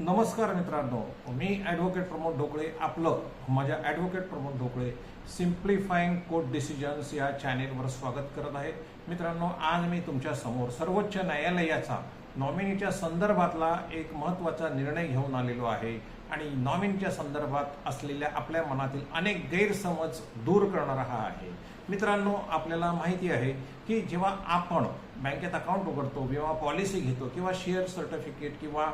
नमस्कार मित्रांनो मी ॲडव्होकेट प्रमोद ढोकळे आपलं माझ्या advocate Pramod Dhokle simplifying court decisions या चॅनेलवर स्वागत करत आहे. मित्रांनो आज मी तुमच्यासमोर सर्वोच्च न्यायालयाचा नॉमिनीच्या संदर्भातला एक महत्त्वाचा निर्णय घेऊन आलेलो आहे. आणि नॉमिनीच्या संदर्भात असलेल्या आपल्या मनातील अनेक गैरसमज दूर करणारा हा आहे. मित्रांनो आपल्याला माहिती आहे की जेव्हा आपण बँकेत अकाउंट उघडतो किंवा पॉलिसी घेतो किंवा शेअर सर्टिफिकेट किंवा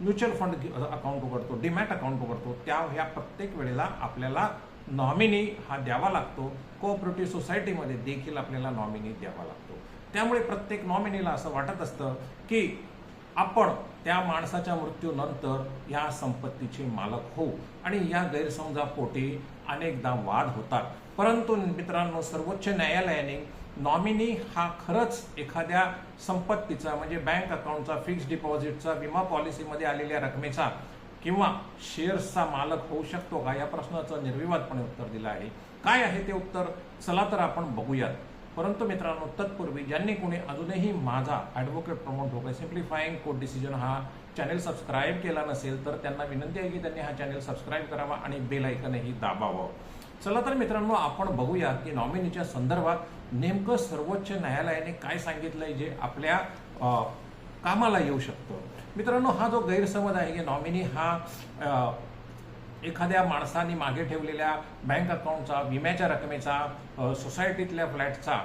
म्युच्युअल फंड अकाउंट उघडतो डीमॅट अकाउंट उघडतो त्या ह्या प्रत्येक वेळेला आपल्याला नॉमिनी हा द्यावा लागतो. कोऑपरेटिव्ह सोसायटीमध्ये देखील आपल्याला नॉमिनी द्यावा लागतो. त्यामुळे प्रत्येक नॉमिनीला असं वाटत असतं की आपण त्या माणसाच्या मृत्यूनंतर या संपत्तीचे मालक होऊ. आणि या गैरसमजापोटी अनेकदा वाद होतात. परंतु मित्रांनो सर्वोच्च न्यायालयाने नॉमिनी हा खरंच एखाद्या संपत्तीचा म्हणजे बँक अकाउंटचा फिक्स्ड डिपॉझिटचा विमा पॉलिसीमध्ये आलेल्या रकमेचा किंवा शेअर्सचा मालक होऊ शकतो का? या प्रश्नाचं निर्विवादपणे उत्तर दिलं आहे. काय आहे ते उत्तर? चला तर आपण बघूयात. परंतु मित्रांनो तत्पूर्वी ज्यांनी कोणी अजूनही माझा advocate Pramod Dhoke simplifying court decision हा चॅनेल सबस्क्राईब केला नसेल तर त्यांना विनंती आहे की त्यांनी हा चॅनेल सबस्क्राईब करावा आणि बेल ऐकनही दाबावं. चला तर मित्रांनो आपण बघूया की नॉमिनीच्या संदर्भात नेमकं सर्वोच्च न्यायालयाने काय सांगितलंय जे आपल्या कामाला येऊ शकतं. मित्रांनो हा जो गैरसमज आहे की नॉमिनी हा एखाद्या माणसाने मागे ठेवलेल्या बँक अकाउंटचा विम्याच्या रकमेचा सोसायटीतल्या फ्लॅटचा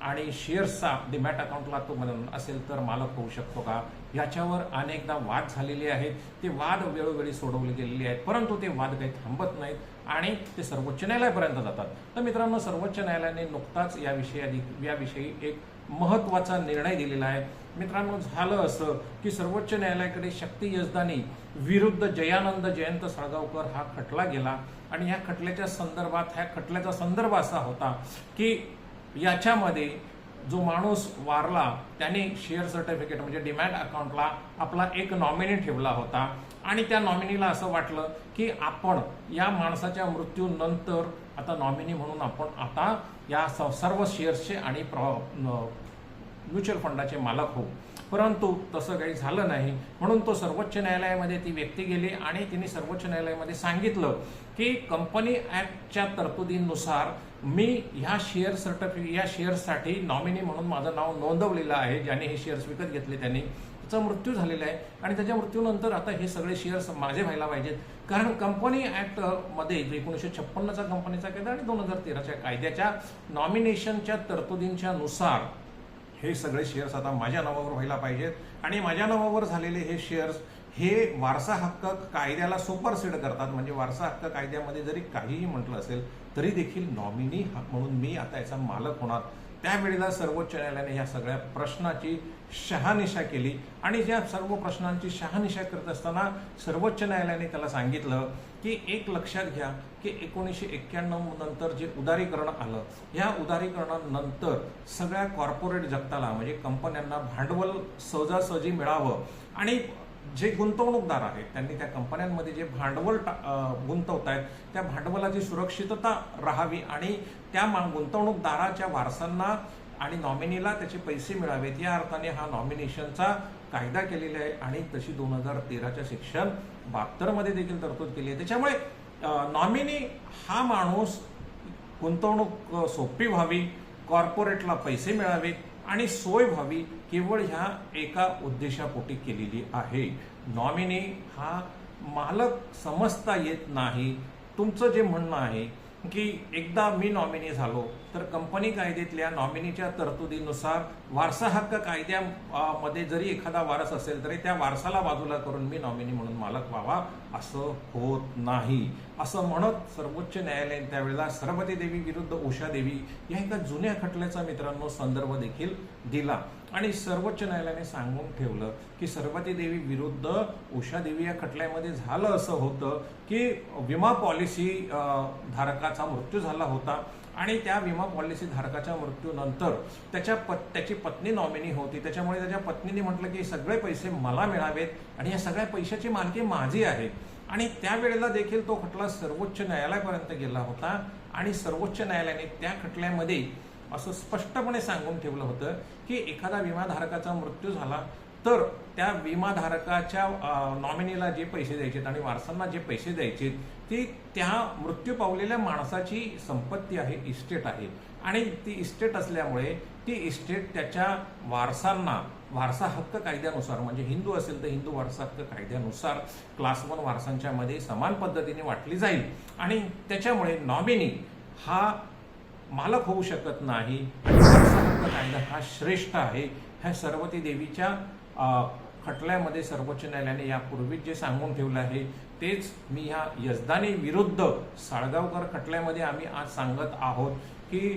आणि शेअर्सचा डिमॅट अकाउंटला तो म्हणून असेल तर मालक होऊ शकतो का? याच्यावर अनेकदा वाद झालेले आहेत. ते वाद वेळोवेळी सोडवले गेलेले आहेत. परंतु ते वाद काही थांबत नाहीत आणि ते सर्वोच्च न्यायालयापर्यंत जातात. तर मित्रांनो सर्वोच्च न्यायालयाने नुकताच याविषयी विषयाधी याविषयी एक महत्त्वाचा निर्णय दिलेला आहे. मित्रांनो झालं असं की सर्वोच्च न्यायालयाकडे शक्ती यजदानी विरुद्ध जयानंद जयंत साळगावकर हा खटला गेला. आणि ह्या खटल्याच्या संदर्भात ह्या खटल्याचा संदर्भ असा होता की याच्यामध्ये जो माणूस वारला त्याने शेअर सर्टिफिकेट म्हणजे डिमॅट अकाउंटला आपला एक नॉमिनी ठेवला होता. आणि त्या नॉमिनीला असं वाटलं की आपण या माणसाच्या मृत्यूनंतर आता नॉमिनी म्हणून आपण आता या सर्व शेअर्सचे आणि प्र- म्युच्युअल फंडाचे मालक हो. परंतु तसं काही झालं नाही. म्हणून तो सर्वोच्च न्यायालयामध्ये ती व्यक्ती गेली आणि तिने सर्वोच्च न्यायालयामध्ये सांगितलं की कंपनी ऍक्टच्या तरतुदींनुसार मी ह्या शेअर सर्टिफिकेट या शेअर्ससाठी नॉमिनी म्हणून माझं नाव नोंदवलेलं आहे ज्याने हे शेअर्स विकत घेतले त्यांनी. त्याचा मृत्यू झालेला आहे आणि त्याच्या मृत्यूनंतर आता हे सगळे शेअर्स माझे व्हायला पाहिजेत. कारण कंपनी ॲक्टमध्ये एकोणीसशे छप्पन्नचा कंपनीचा कायदा आणि दोन हजार तेराच्या कायद्याच्या नॉमिनेशनच्या तरतुदींच्या नुसार हे सगळे शेअर्स आता माझ्या नावावर व्हायला पाहिजेत. आणि माझ्या नावावर झालेले हे शेअर्स हे वारसा हक्क कायद्याला सुपरसीड करतात. म्हणजे वारसा हक्क कायद्यामध्ये जरी काहीही म्हटलं असेल तरी देखील नॉमिनी म्हणून मी आता याचा मालक होणार. त्यावेळेला सर्वोच्च न्यायालयाने या सगळ्या प्रश्नाची शहानिशा केली. आणि या सर्व प्रश्नांची शहानिशा करत असताना सर्वोच्च न्यायालयाने त्याला सांगितलं की एक लक्षात घ्या की एकोणीसशे एक्क्याण्णव नंतर जे उदारीकरण आलं या उदारीकरणानंतर सगळ्या कॉर्पोरेट जगताला म्हणजे कंपन्यांना भांडवल सहजासहजी मिळावं आणि जे गुंतवणूकदार आहेत त्यांनी त्या कंपन्यांमध्ये जे भांडवल गुंतवत आहेत त्या भांडवलाची सुरक्षितता राहावी आणि त्या मा- गुंतवणूकदाराच्या वारसांना आणि नॉमिनीला त्याचे पैसे मिळावेत. या अर्थाने हा नॉमिनेशनचा कायदा केलेला आहे आणि तशी दोन हजार तेराच्या सेक्शन बहात्तरमध्ये देखील तरतूद केली आहे. त्याच्यामुळे नॉमिनी हा माणूस गुंतवणूक सोपी व्हावी कॉर्पोरेटला पैसे मिळावेत आणि सोय व्हावी केवळ ह्या एका उद्देशापोटी केलेली आहे. नॉमिनी हा मालक समजता येत नाही. तुमचं जे म्हणणं आहे की एकदा मी नॉमिनी झालो तर कंपनी कायद्यातल्या नॉमिनीच्या तरतुदीनुसार वारसा हक्क कायद्यामध्ये जरी एखादा वारस असेल तरी त्या वारसाला बाजूला करून मी नॉमिनी म्हणून मालक व्हावा असं होत नाही. असं म्हणत सर्वोच्च न्यायालयाने त्यावेळेला सरमती देवी विरुद्ध उषा देवी या एका जुन्या खटल्याचा मित्रांनो संदर्भ देखील दिला. आणि सर्वोच्च न्यायालयाने सांगून ठेवलं की सर्वती देवी विरुद्ध उषा देवी या खटल्यामध्ये झालं असं होतं की विमा पॉलिसी धारकाचा मृत्यू झाला होता आणि त्या विमा पॉलिसी धारकाच्या मृत्यूनंतर त्याच्या पत त्याची पत्नी नॉमिनी होती. त्याच्यामुळे त्याच्या पत्नीने म्हटलं की सगळे पैसे मला मिळावेत आणि या सगळ्या पैशाची मालकी माझी आहे. आणि त्यावेळेला देखील तो खटला सर्वोच्च न्यायालयापर्यंत गेला होता आणि सर्वोच्च न्यायालयाने त्या खटल्यामध्ये असं स्पष्टपणे सांगून ठेवलं होतं की एखादा विमाधारकाचा मृत्यू झाला तर त्या विमाधारकाच्या नॉमिनीला जे पैसे द्यायचे आणि वारसांना जे पैसे द्यायचे ती त्या मृत्यू पावलेल्या माणसाची संपत्ती आहे इस्टेट आहे. आणि ती इस्टेट असल्यामुळे ती इस्टेट त्याच्या वारसांना वारसा हक्क कायद्यानुसार म्हणजे हिंदू असेल तर हिंदू वारसा हक्क कायद्यानुसार क्लास वन वारसांच्या मध्ये समान पद्धतीने वाटली जाईल. आणि त्याच्यामुळे नॉमिनी हा मालक होऊ शकत नाही. कायदा हा श्रेष्ठ आहे. ह्या सर्वती देवीच्या खटल्यामध्ये सर्वोच्च न्यायालयाने यापूर्वीच जे सांगून ठेवलं आहे तेच मी ह्या यजदानी विरुद्ध साळगावकर खटल्यामध्ये आम्ही आज सांगत आहोत की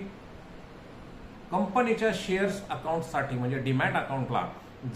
कंपनीच्या शेअर्स अकाउंटसाठी म्हणजे डिमॅट अकाउंटला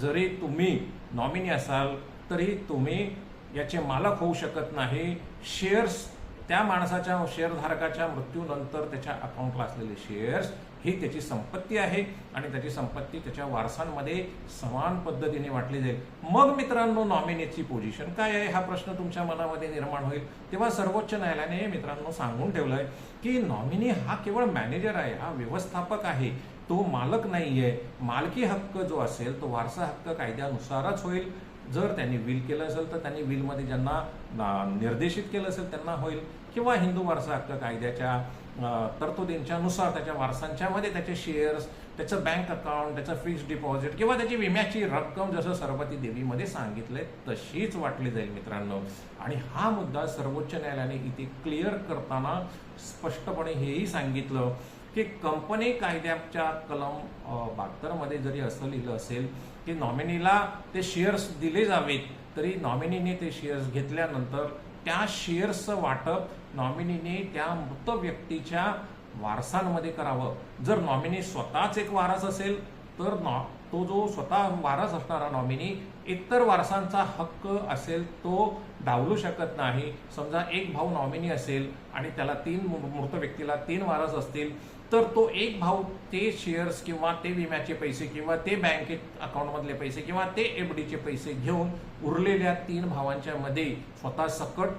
जरी तुम्ही नॉमिनी असाल तरी तुम्ही याचे मालक होऊ शकत नाही. शेअर्स त्या माणसाच्या शेअरधारकाच्या मृत्यूनंतर त्याच्या अकाउंटला असलेले शेअर्स ही त्याची संपत्ती आहे आणि त्याची संपत्ती त्याच्या वारसांमध्ये समान पद्धतीने वाटली जाईल. मग मित्रांनो नॉमिनीची पोझिशन काय आहे? हा प्रश्न तुमच्या मनामध्ये निर्माण होईल. तेव्हा सर्वोच्च न्यायालयाने मित्रांनो सांगून ठेवलं आहे की नॉमिनी हा केवळ मॅनेजर आहे हा व्यवस्थापक आहे. तो मालक नाहीये. मालकी हक्क जो असेल तो वारसा हक्क कायद्यानुसारच होईल. जर त्यांनी विल केलं असेल तर त्यांनी विलमध्ये ज्यांना निर्देशित केलं असेल त्यांना होईल. किंवा हिंदू वारसा हक्क कायद्याच्या तरतुदींच्यानुसार तरतुदींच्या नुसार त्याच्या वारसांच्यामध्ये त्याचे शेअर्स त्याचं बँक अकाउंट त्याचं फिक्स डिपॉझिट किंवा त्याची विम्याची रक्कम जसं सरपती देवीमध्ये सांगितलंय तशीच वाटली जाईल मित्रांनो. आणि हा मुद्दा सर्वोच्च न्यायालयाने इथे क्लिअर करताना स्पष्टपणे हेही सांगितलं. की कंपनी कायद्याच्या कलम बहात्तरमध्ये जरी असं लिहिलं असेल की नॉमिनीला ते शेअर्स दिले जावेत तरी नॉमिनीने ते शेअर्स घेतल्यानंतर त्या शेअर्सचं वाटप नॉमिनीने त्या मृत व्यक्तीच्या वारसांमध्ये करावं. जर नॉमिनी स्वतःच एक वारस असेल तर नॉ तो जो स्वतः वारस असणारा नॉमिनी इतर वारसांचा हक्क असेल तो डावलू शकत नाही. समजा एक भाऊ नॉमिनी असेल आणि त्याला तीन मृ- मृत व्यक्तीला तीन वारस असतील तर तो एक भाऊ ते शेअर्स किंवा ते विम्याचे पैसे किंवा ते बँकेत अकाउंटमधले पैसे किंवा ते एफ डीचे पैसे घेऊन उरलेल्या तीन भावांच्या मध्ये स्वतः सकट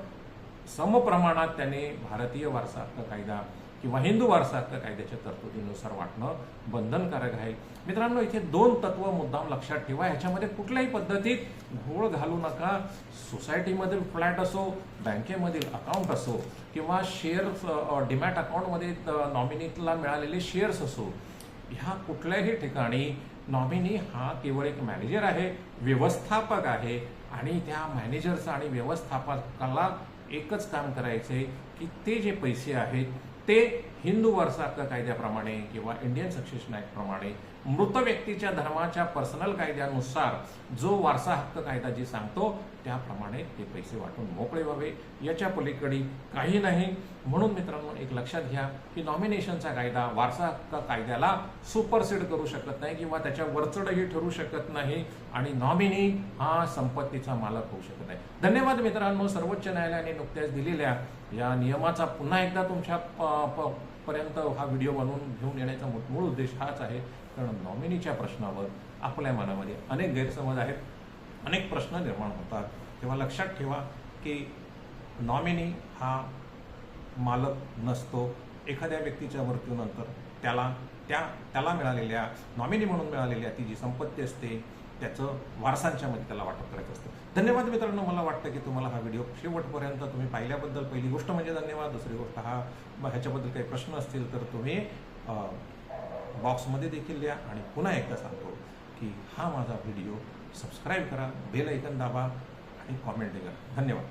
समप्रमाणात त्याने भारतीय वारसा कायदा किंवा हिंदू वारसा हक्क कायद्याच्या तरतुदीनुसार वाटणं बंधनकारक आहे. मित्रांनो इथे दोन तत्व मुद्दाम लक्षात ठेवा. ह्याच्यामध्ये कुठल्याही पद्धतीत घोळ घालू नका. सोसायटीमधील फ्लॅट असो बँकेमधील अकाउंट असो किंवा शेअर्स डिमॅट अकाउंटमध्ये नॉमिनीला मिळालेले शेअर्स असो ह्या कुठल्याही ठिकाणी नॉमिनी हा केवळ एक मॅनेजर आहे व्यवस्थापक आहे आणि त्या मॅनेजरचा आणि व्यवस्थापकाला एकच काम करायचंय की ते जे पैसे आहेत ते हिंदू वारसा हक्क कायद्याप्रमाणे किंवा इंडियन सक्सेशन ऍक्ट प्रमाणे मृत व्यक्तीच्या धर्माच्या पर्सनल कायद्यानुसार जो वारसा हक्क कायदा जी सांगतो त्याप्रमाणे ते पैसे वाटून मोकळे व्हावे. याच्या पलीकडे काही नाही. म्हणून मित्रांनो एक लक्षात घ्या की नॉमिनेशनचा कायदा वारसा हक्क कायद्याला सुपरसेड करू शकत नाही किंवा त्याच्या वरचढही ठरू शकत नाही आणि नॉमिनी हा संपत्तीचा मालक होऊ शकत नाही. धन्यवाद मित्रांनो. सर्वोच्च न्यायालयाने नुकत्याच दिलेल्या या नियमाचा पुन्हा एकदा तुमच्या प- प- पर्यंत हा व्हिडिओ बनवून घेऊन येण्याचा मू- मूळ उद्देश हाच आहे. कारण नॉमिनीच्या प्रश्नावर आपल्या मनामध्ये अनेक गैरसमज आहेत. अनेक प्रश्न निर्माण होतात. तेव्हा लक्षात ठेवा की नॉमिनी हा मालक नसतो. एखाद्या व्यक्तीच्या मृत्यूनंतर त्याला त्या त्याला मिळालेल्या नॉमिनी म्हणून मिळालेल्या ती जी संपत्ती असते त्याचं वारसांच्या मध्ये त्याला वाटप करायचं असतं. धन्यवाद मित्रांनो मला वाटतं की तुम्हाला हा व्हिडिओ शेवटपर्यंत तुम्ही पाहिल्याबद्दल पहिली गोष्ट म्हणजे धन्यवाद. दुसरी गोष्ट हा ह्याच्याबद्दल काही प्रश्न असतील तर तुम्ही बॉक्समध्ये देखील लिहा आणि पुन्हा एकदा सांगतो की हा माझा व्हिडिओ सबस्क्राईब करा बेल ऐकन दाबा आणि कॉमेंट करा. धन्यवाद.